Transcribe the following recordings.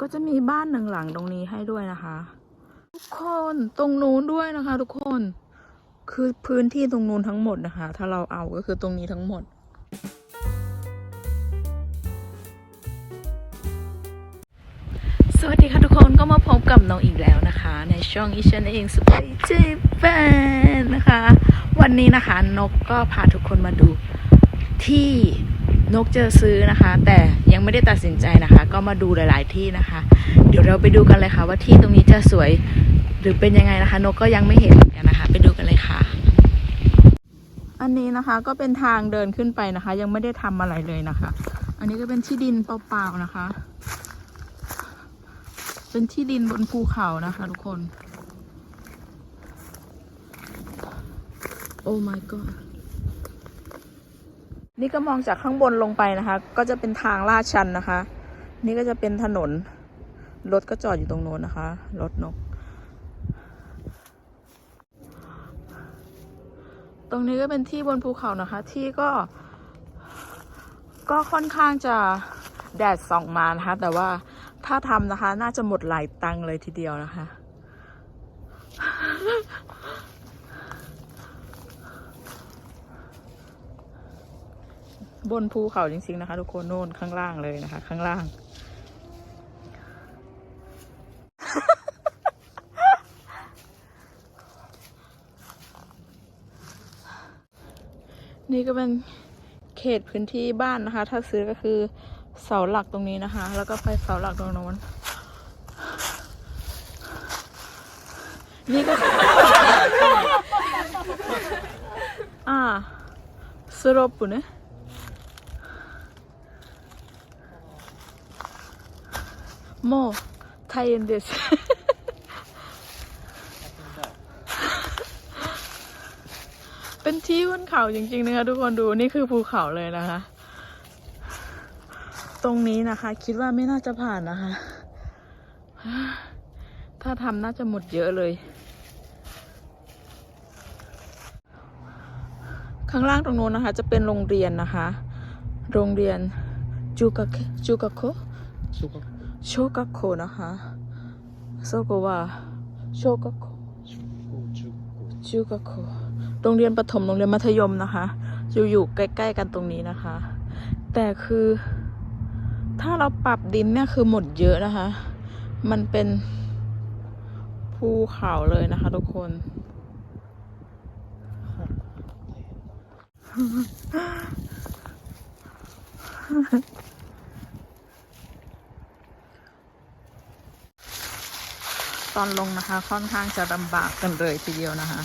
ก็จะมีบ้านหนึ่งหลังตรงนี้ให้ด้วยนะคะ ทุกคนตรงนู้นด้วยนะคะ ทุกคนคือพื้นที่ตรงนู้นทั้งหมดนะคะ ถ้าเราเอาก็คือตรงนี้ทั้งหมด สวัสดีค่ะทุกคนก็มาพบกับน้องอีกแล้วนะคะ ในช่องอีชันเองสไปเจแฟนนะคะ วันนี้นะคะนกก็พาทุกคนมาดูที่ นกเจอซื้อนะคะ แต่ยังไม่ได้ตัดสินใจนะคะ ก็มาดูหลาย ๆ ที่นะคะ เดี๋ยวเราไปดูกันเลยค่ะว่าที่ตรงนี้จะสวยหรือเป็นยังไงนะคะ นกก็ยังไม่เห็นเหมือนกันนะคะ ไปดูกันเลยค่ะ อันนี้นะคะก็เป็นทางเดินขึ้นไปนะคะ ยังไม่ได้ทำอะไรเลยนะคะ อันนี้ก็เป็นที่ดินเปล่าๆนะคะ เป็นที่ดินบนภูเขานะคะทุกคน โอ้ my god นี่ก็มองจากข้างบนลงไปนะคะ ก็จะเป็นทางลาดชันนะคะ นี่ก็จะเป็นถนน รถก็จอดอยู่ตรงโน้นนะคะ รถนก ตรงนี้ก็เป็นที่บนภูเขานะคะ ที่ก็ ก็ค่อนข้างจะแดดส่องมานะคะ แต่ว่าถ้าทำนะคะ น่าจะหมดหลายตังเลยทีเดียวนะคะ บนภูเขาจริงๆนะคะ ทุกคนโน่นข้างล่างเลยนะคะ ข้างล่าง นี่ก็เป็นเขตพื้นที่บ้านนะคะ ถ้าซื้อก็คือเสาหลักตรงนี้นะคะ แล้วก็ไปเสาหลักตรงโน้นนี่ก็อ่าสรุปปุเนี่ย โมไทยนเดสเป็นที่บนเขาจริง ๆ นะคะทุกคนดูนี่คือภูเขาเลยนะคะ ตรงนี้นะคะ คิดว่าไม่น่าจะผ่านนะคะ ถ้าทำน่าจะหมดเยอะเลย ข้างล่างตรงโน้นนะคะ จะเป็นโรงเรียนนะคะ โรงเรียนจูกะจูกะโคสุกโชกะโคนะคะโซโกวะโชกะโคชุกุชุกุจูกะโคโรงเรียนประถมโรงเรียนมัธยมนะคะอยู่อยู่ใกล้ ๆ กันตรงนี้นะคะ แต่คือถ้าเราปรับดินเนี่ยคือหมดเยอะนะคะ มันเป็นภูเขาเลยนะคะ ทุกคน ตอนลงนะคะ ค่อนข้างจะลำบากกันเลยทีเดียวนะคะ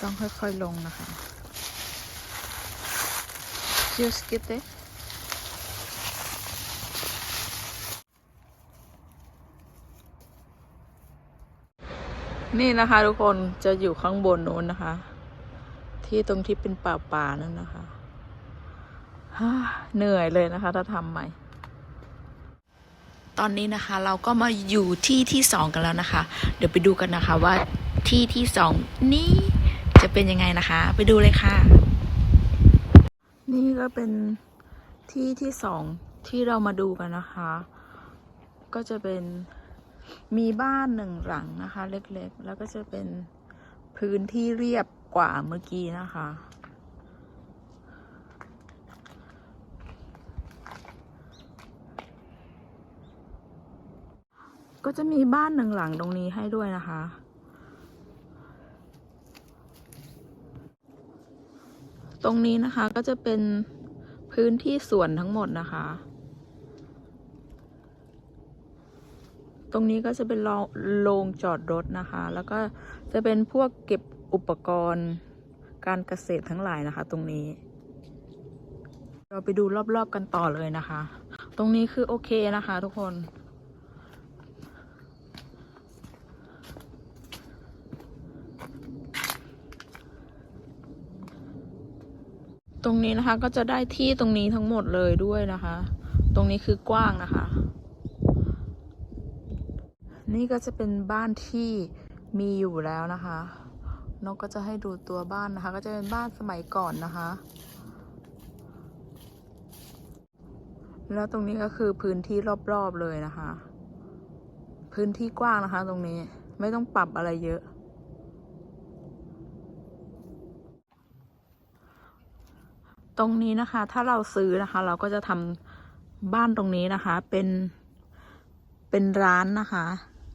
ต้องค่อยๆลงนะคะ Just get it นี่นะคะทุกคนจะอยู่ข้างบนโน้นนะคะ ที่ตรงที่เป็นป่าๆนั่นนะคะฮ่าเหนื่อยเลยนะคะ ถ้าทำใหม่ ตอนนี้นะคะเราก็มาอยู่ที่ที่สองกันแล้วนะคะ เดี๋ยวไปดูกันนะคะว่าที่ที่สองนี้จะเป็นยังไงนะคะ ไปดูเลยค่ะ นี่ก็เป็นที่ที่สองที่เรามาดูกันนะคะ ก็จะเป็นมีบ้านหนึ่งหลังนะคะ เล็กๆ แล้วก็จะเป็นพื้นที่เรียบกว่าเมื่อกี้นะคะ ก็จะมีบ้านหนึ่งหลังตรงนี้ให้ด้วยนะคะ ตรงนี้นะคะก็จะเป็นพื้นที่สวนทั้งหมดนะคะ ตรงนี้ก็จะเป็นโรงโรงจอดรถนะคะ แล้วก็จะเป็นพวกเก็บอุปกรณ์การเกษตรทั้งหลายนะคะ ตรงนี้ เราไปดูรอบๆกันต่อเลยนะคะ ตรงนี้คือโอเคนะคะทุกคน ตรงนี้นะคะก็จะได้ที่ตรงนี้ทั้งหมดเลยด้วยนะคะ ตรงนี้คือกว้างนะคะ นี่ก็จะเป็นบ้านที่มีอยู่แล้วนะคะนกก็จะให้ดูตัวบ้านนะคะ ก็จะเป็นบ้านสมัยก่อนนะคะ แล้วตรงนี้ก็คือพื้นที่รอบๆเลยนะคะ พื้นที่กว้างนะคะ ตรงนี้ไม่ต้องปรับอะไรเยอะ ตรงนี้นะคะ ถ้าเราซื้อนะคะ เราก็จะทำบ้านตรงนี้นะคะ เป็นเป็นร้านนะคะ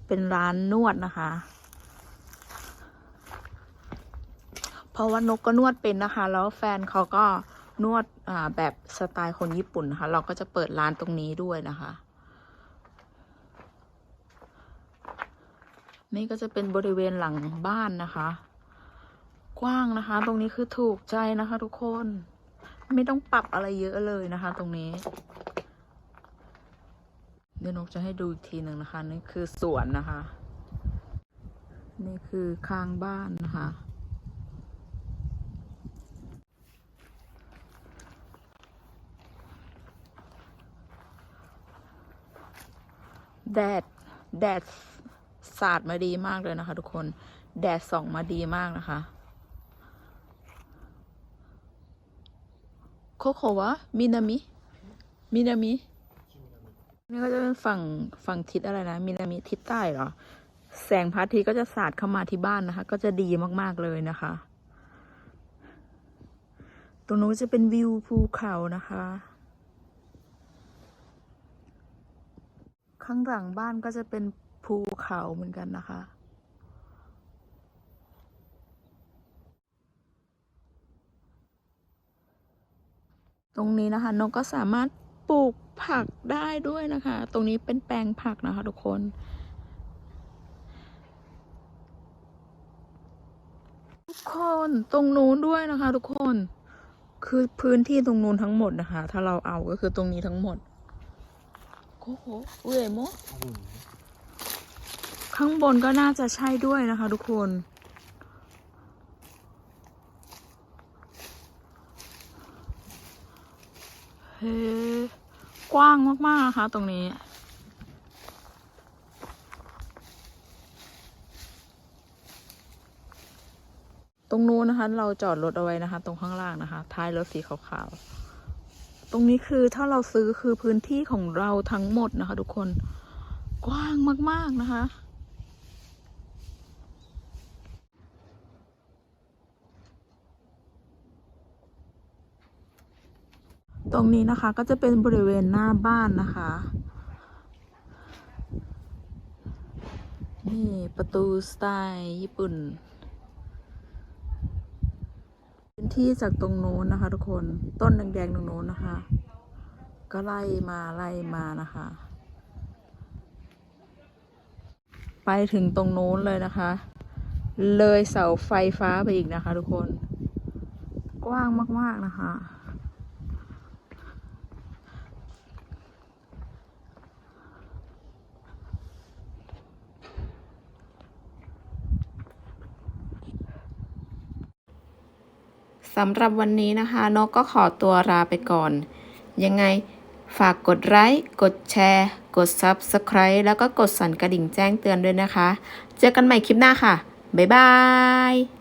เป็นร้านนวดนะคะ เพราะว่านกก็นวดเป็นนะคะ แล้วแฟนเขาก็นวดแบบสไตล์คนญี่ปุ่นนะคะ เราก็จะเปิดร้านตรงนี้ด้วยนะคะ นี่ก็จะเป็นบริเวณหลังบ้านนะคะ กว้างนะคะ ตรงนี้คือถูกใจนะคะทุกคน ไม่ต้องปรับอะไรเยอะเลยนะคะ ตรงนี้ เดี๋ยวนกจะให้ดูอีกทีหนึ่งนะคะ นี่คือสวนนะคะ นี่คือข้างบ้านนะคะ แดด แดดสาดมาดีมากเลยนะคะ ทุกคน แดดส่องมาดีมากนะคะ โคโควะมินามิ มินามิ นี่ก็จะเป็นฝั่งฝั่งทิศอะไรนะ มินามิทิศใต้เหรอ แสงพระอาทิตย์ก็จะสาดเข้ามาที่บ้านนะคะ ก็จะดีมากๆเลยนะคะ ตรงนู้นจะเป็นวิวภูเขานะคะ ข้างหลังบ้านก็จะเป็นภูเขาเหมือนกันนะคะ ตรงนี้นะคะนกก็สามารถปลูกผักได้ด้วยนะคะ ตรงนี้เป็นแปลงผักนะคะทุกคน ทุกคนตรงนู้นด้วยนะคะ ทุกคน คือพื้นที่ตรงนู้นทั้งหมดนะคะ ถ้าเราเอาก็คือตรงนี้ทั้งหมดโอ้โหเวมข้างบนก็น่าจะใช่ด้วยนะคะ ทุกคน กว้างมากๆนะคะตรงนี้ ตรงนู้นนะคะ เราจอดรถเอาไว้นะคะ ตรงข้างล่างนะคะ ท้ายรถสีขาวๆ ตรงนี้คือถ้าเราซื้อคือพื้นที่ของเราทั้งหมดนะคะ ทุกคน กว้างมาก ๆ นะคะ ตรงนี้นะคะก็จะเป็นบริเวณหน้าบ้านนะคะ นี่ประตูสไตล์ญี่ปุ่น พื้นที่จากตรงโน้นนะคะทุกคนต้นแดงๆตรงโน้นนะคะ ก็ไล่มาไล่มานะคะ ไปถึงตรงโน้นเลยนะคะ เลยเสาไฟฟ้าไปอีกนะคะทุกคน กว้างมากๆนะคะ สำหรับวันนี้นะคะนกก็ขอตัวลาไปก่อน ยังไงฝากกดไลค์ กดแชร์ กด Subscribe แล้วก็กดสั่นกระดิ่งแจ้งเตือนด้วยนะคะ เจอกันใหม่คลิปหน้าค่ะ บ๊ายบาย